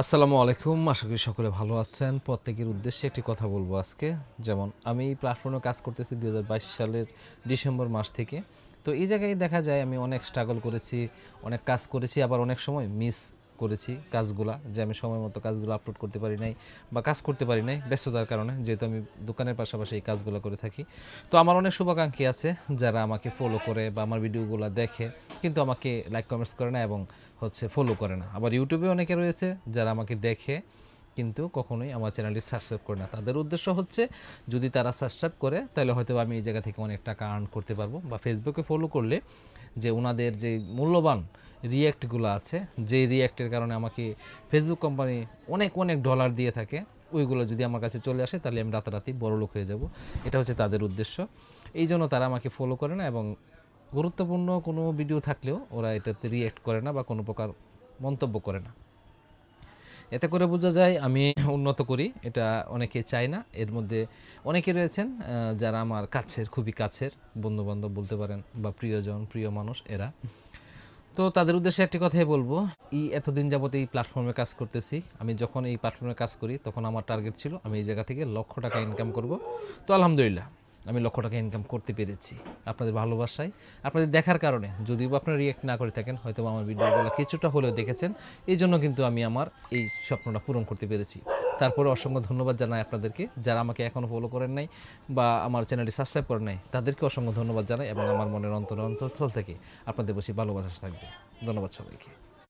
আসসালামু আলাইকুম, আশা করি সকলে ভালো আছেন। প্রত্যেকের উদ্দেশ্যে একটি কথা বলব আজকে। যেমন, আমি এই প্ল্যাটফর্মে কাজ করতেছি দু হাজার বাইশ সালের ডিসেম্বর মাস থেকে। তো এই জায়গায় দেখা যায় আমি অনেক স্ট্রাগল করেছি, অনেক কাজ করেছি, আবার অনেক সময় মিস করেছি কাজগুলা, যে আমি সময় মতো কাজগুলো আপলোড করতে পারি নাই বা কাজ করতে পারি নাই ব্যস্ততার কারণে, যেহেতু আমি দোকানের পাশাপাশি এই কাজগুলো করে থাকি। তো আমার অনেক শুভাকাঙ্ক্ষী আছে যারা আমাকে ফলো করে বা আমার ভিডিওগুলো দেখে, কিন্তু আমাকে লাইক কমেন্টস করে না এবং হচ্ছে ফলো করে না। আবার ইউটিউবে অনেকে রয়েছে যারা আমাকে দেখে, কিন্তু কখনোই আমার চ্যানেলটি সাবস্ক্রাইব করে না। তাদের উদ্দেশ্য হচ্ছে যদি তারা সাবস্ক্রাইব করে, তাহলে হয়তো আমি এই জায়গা থেকে অনেক টাকা আর্ন করতে পারব। বা ফেসবুকে ফলো করলে যে ওনাদের যে মূল্যবান রিয়্যাক্টগুলো আছে যে রিয়্যাক্টের কারণে আমাকে ফেসবুক কোম্পানি অনেক অনেক ডলার দিয়ে থাকে, ওইগুলো যদি আমার কাছে চলে আসে, তাহলে আমি রাতারাতি বড়লোক হয়ে যাব। এটা হচ্ছে তাদের উদ্দেশ্য। এই জন্য তারা আমাকে ফলো করে না এবং গুরুত্বপূর্ণ কোনো ভিডিও থাকলেও ওরা এটাতে রিয়্যাক্ট করে না বা কোনো প্রকার মন্তব্য করে না। এতে করে বোঝা যায়, আমি উন্নত করি, এটা অনেকে চায় না। এর মধ্যে অনেকে রয়েছেন যারা আমার কাছের, খুবই কাছের বন্ধুবান্ধব বলতে পারেন, বা প্রিয়জন, প্রিয় মানুষ, এরা। তো তাদের উদ্দেশ্যে একটি কথাই বলব। এই এতদিন যাবত এই প্ল্যাটফর্মে কাজ করতেছি। আমি যখন এই প্ল্যাটফর্মে কাজ করি, তখন আমার টার্গেট ছিল আমি এই জায়গা থেকে লক্ষ টাকা ইনকাম করব। তো আলহামদুলিল্লাহ। আমি লক্ষ টাকা ইনকাম করতে পেরেছি আপনাদের ভালোবাসায়, আপনাদের দেখার কারণে। যদিও আপনারা রিয়েক্ট না করে থাকেন হয়তো আমার ভিডিওগুলো কিছুটা হলেও দেখেছেন, এই জন্য কিন্তু আমি আমার এই স্বপ্নটা পূরণ করতে পেরেছি। তারপরে অসংখ্য ধন্যবাদ জানাই আপনাদেরকে, যারা আমাকে এখনও ফলো করেন নাই বা আমার চ্যানেলটি সাবস্ক্রাইব করেন নাই, তাদেরকে অসংখ্য ধন্যবাদ জানাই এবং আমার মনের অন্তর অন্তরস্থল থেকে আপনাদের বেশি ভালোবাসা থাকবে। ধন্যবাদ সবাইকে।